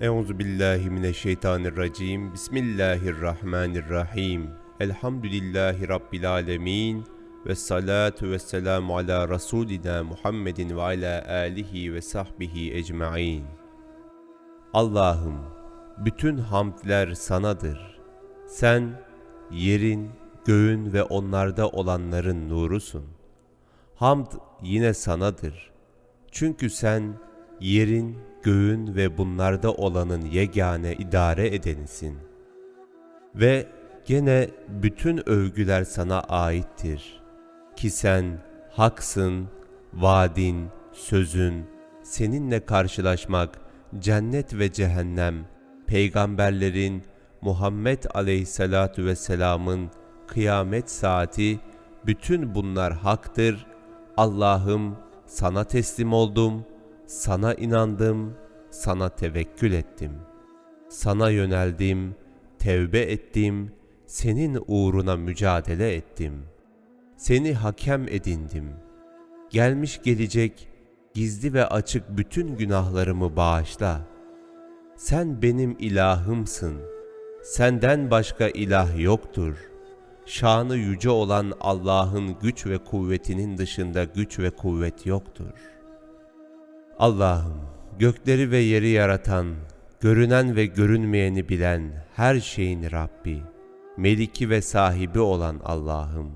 Euzu billahi mineşşeytanirracim. Bismillahirrahmanirrahim. Elhamdülillahi rabbil alamin ve salatu ve selamu ala rasulina Muhammedin ve ala alihi ve sahbihi ecmaîn. Allah'ım bütün hamdler sanadır. Sen yerin, göğün ve onlarda olanların nurusun. Hamd yine sanadır. Çünkü sen yerin, göğün ve bunlarda olanın yegane idare edenisin. Ve gene bütün övgüler sana aittir. Ki sen haksın, vaadin, sözün, seninle karşılaşmak, cennet ve cehennem, peygamberlerin, Muhammed aleyhissalatu vesselamın kıyamet saati, bütün bunlar haktır. Allah'ım sana teslim oldum, sana inandım, sana tevekkül ettim. Sana yöneldim, tevbe ettim, senin uğruna mücadele ettim. Seni hakem edindim. Gelmiş gelecek, gizli ve açık bütün günahlarımı bağışla. Sen benim ilahımsın. Senden başka ilah yoktur. Şanı yüce olan Allah'ın güç ve kuvvetinin dışında güç ve kuvvet yoktur. Allah'ım gökleri ve yeri yaratan, görünen ve görünmeyeni bilen her şeyin Rabbi, meliki ve sahibi olan Allah'ım.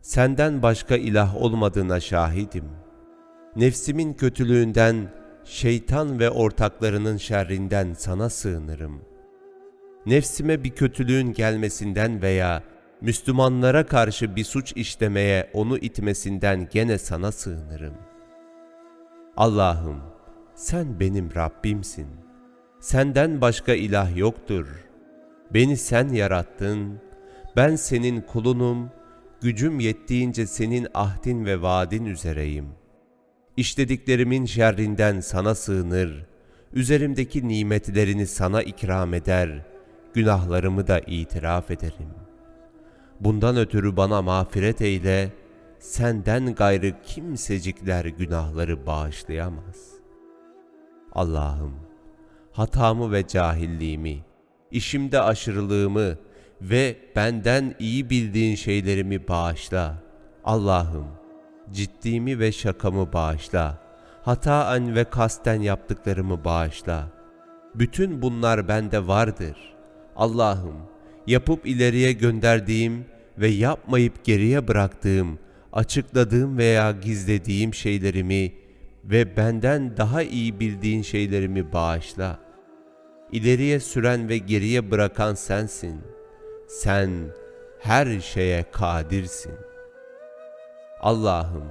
Senden başka ilah olmadığına şahidim. Nefsimin kötülüğünden, şeytan ve ortaklarının şerrinden sana sığınırım. Nefsime bir kötülüğün gelmesinden veya Müslümanlara karşı bir suç işlemeye onu itmesinden gene sana sığınırım. Allah'ım sen benim Rabbimsin. Senden başka ilah yoktur. Beni sen yarattın. Ben senin kulunum. Gücüm yettiğince senin ahdin ve vaadin üzereyim. İşlediklerimin şerrinden sana sığınır. Üzerimdeki nimetlerini sana ikram eder. Günahlarımı da itiraf ederim. Bundan ötürü bana mağfiret eyle. Senden gayrı kimsecikler günahları bağışlayamaz. Allah'ım, hatamı ve cahilliğimi, işimde aşırılığımı ve benden iyi bildiğin şeylerimi bağışla. Allah'ım, ciddimi ve şakamı bağışla. Hataen ve kasten yaptıklarımı bağışla. Bütün bunlar bende vardır. Allah'ım, yapıp ileriye gönderdiğim ve yapmayıp geriye bıraktığım, açıkladığım veya gizlediğim şeylerimi ve benden daha iyi bildiğin şeylerimi bağışla. İleriye süren ve geriye bırakan sensin. Sen her şeye kadirsin. Allah'ım,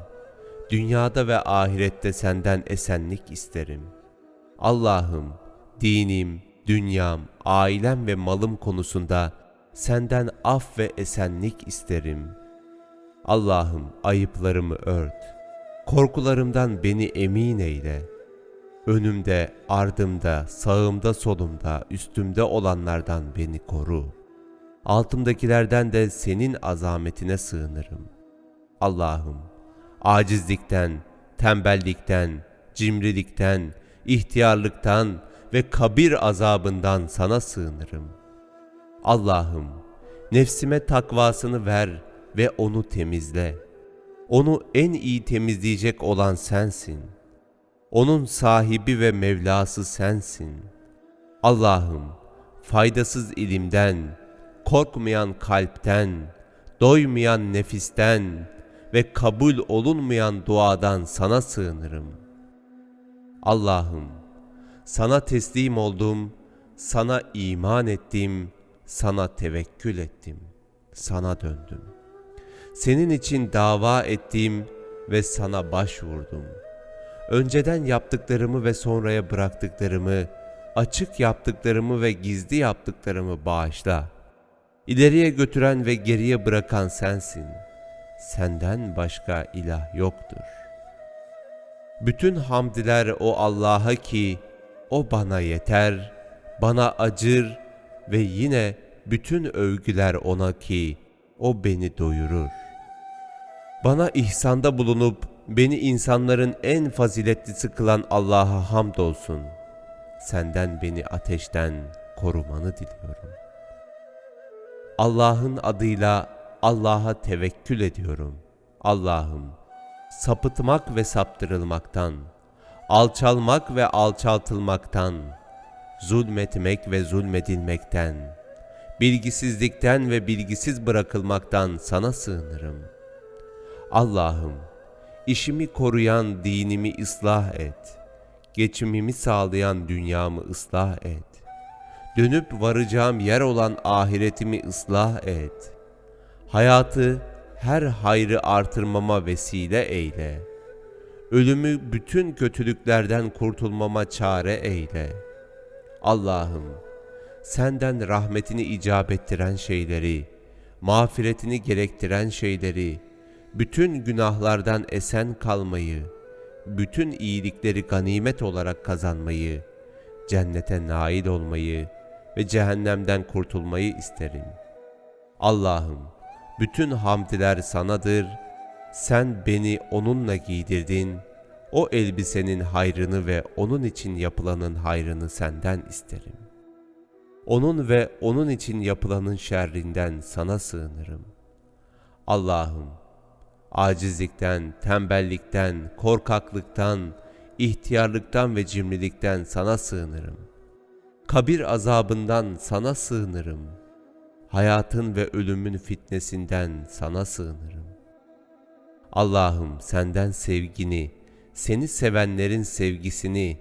dünyada ve ahirette senden esenlik isterim. Allah'ım, dinim, dünyam, ailem ve malım konusunda senden af ve esenlik isterim. Allah'ım ayıplarımı ört. Korkularımdan beni emin eyle. Önümde, ardımda, sağımda, solumda, üstümde olanlardan beni koru. Altımdakilerden de senin azametine sığınırım. Allah'ım, acizlikten, tembellikten, cimrilikten, ihtiyarlıktan ve kabir azabından sana sığınırım. Allah'ım, nefsime takvasını ver ve onu temizle. Onu en iyi temizleyecek olan sensin. Onun sahibi ve Mevlası sensin. Allah'ım, faydasız ilimden, korkmayan kalpten, doymayan nefisten ve kabul olunmayan duadan sana sığınırım. Allah'ım, sana teslim oldum, sana iman ettim, sana tevekkül ettim, sana döndüm. Senin için dava ettim ve sana başvurdum. Önceden yaptıklarımı ve sonraya bıraktıklarımı, açık yaptıklarımı ve gizli yaptıklarımı bağışla. İleriye götüren ve geriye bırakan sensin. Senden başka ilah yoktur. Bütün hamdiler o Allah'a ki o bana yeter, bana acır ve yine bütün övgüler ona ki o beni doyurur. Bana ihsanda bulunup beni insanların en faziletlisi kılan Allah'a hamdolsun. senden beni ateşten korumanı diliyorum. Allah'ın adıyla Allah'a tevekkül ediyorum. Allah'ım sapıtmak ve saptırılmaktan, alçalmak ve alçaltılmaktan, zulmetmek ve zulmedilmekten, bilgisizlikten ve bilgisiz bırakılmaktan sana sığınırım. Allah'ım, işimi koruyan dinimi ıslah et. Geçimimi sağlayan dünyamı ıslah et. Dönüp varacağım yer olan ahiretimi ıslah et. Hayatı her hayrı artırmama vesile eyle. Ölümü bütün kötülüklerden kurtulmama çare eyle. Allah'ım, senden rahmetini icap ettiren şeyleri, mağfiretini gerektiren şeyleri, bütün günahlardan esen kalmayı, bütün iyilikleri ganimet olarak kazanmayı, cennete nail olmayı ve cehennemden kurtulmayı isterim. Allah'ım, bütün hamdiler sanadır. Sen beni onunla giydirdin. O elbisenin hayrını ve onun için yapılanın hayrını senden isterim. Onun ve onun için yapılanın şerrinden sana sığınırım. Allah'ım, acizlikten, tembellikten, korkaklıktan, ihtiyarlıktan ve cimrilikten sana sığınırım. Kabir azabından sana sığınırım. Hayatın ve ölümün fitnesinden sana sığınırım. Allah'ım senden sevgini, seni sevenlerin sevgisini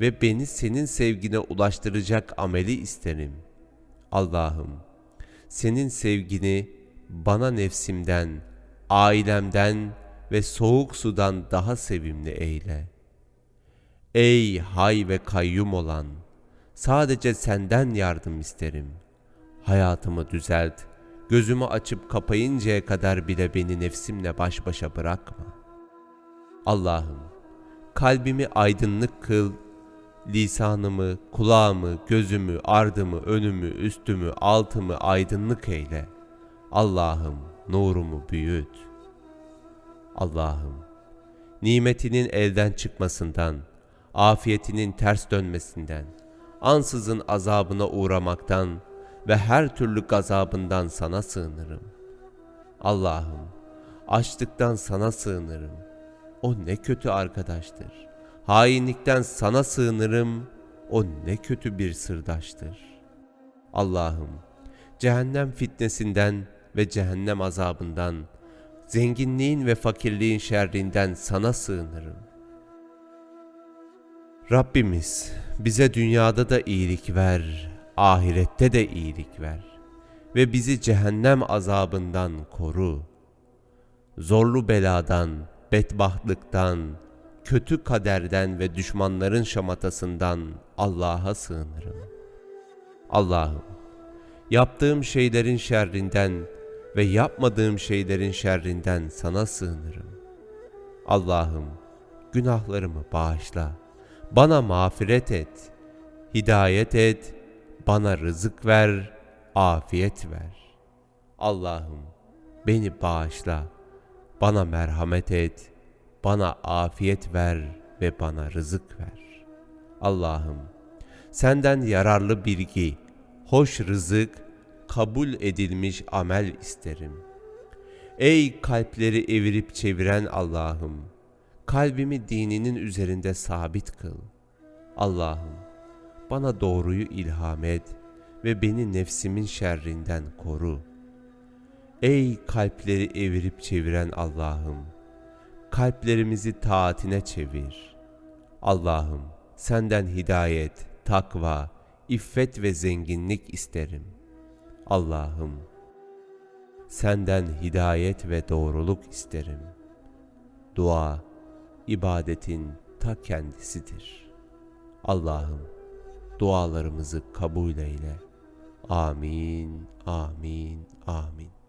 ve beni senin sevgine ulaştıracak ameli isterim. Allah'ım senin sevgini bana nefsimden, ailemden ve soğuk sudan daha sevimli eyle. Ey hay ve kayyum olan, sadece senden yardım isterim. Hayatımı düzelt, gözümü açıp kapayıncaya kadar bile beni nefsimle baş başa bırakma. Allah'ım, kalbimi aydınlık kıl, lisanımı, kulağımı, gözümü, ardımı, önümü, üstümü, altımı aydınlık eyle. Allah'ım, nurumu büyüt. Allah'ım, nimetinin elden çıkmasından, afiyetinin ters dönmesinden, ansızın azabına uğramaktan ve her türlü gazabından sana sığınırım. Allah'ım, açlıktan sana sığınırım. O ne kötü arkadaştır. Hainlikten sana sığınırım. O ne kötü bir sırdaştır. Allah'ım, cehennem fitnesinden ve cehennem azabından, zenginliğin ve fakirliğin şerrinden sana sığınırım. Rabbimiz bize dünyada da iyilik ver, ahirette de iyilik ver ve bizi cehennem azabından koru. Zorlu beladan, bedbahtlıktan, kötü kaderden ve düşmanların şamatasından Allah'a sığınırım. Allah'ım, yaptığım şeylerin şerrinden ve yapmadığım şeylerin şerrinden sana sığınırım. Allah'ım, günahlarımı bağışla, bana mağfiret et, hidayet et, bana rızık ver, afiyet ver. Allah'ım, beni bağışla, bana merhamet et, bana afiyet ver ve bana rızık ver. Allah'ım, senden yararlı bilgi, hoş rızık, kabul edilmiş amel isterim. Ey kalpleri evirip çeviren Allah'ım, kalbimi dininin üzerinde sabit kıl. Allah'ım, bana doğruyu ilham et ve beni nefsimin şerrinden koru. Ey kalpleri evirip çeviren Allah'ım, kalplerimizi taatine çevir. Allah'ım, senden hidayet, takva, iffet ve zenginlik isterim. Allah'ım, senden hidayet ve doğruluk isterim. Dua, ibadetin ta kendisidir. Allah'ım, dualarımızı kabul eyle. Amin, amin, amin.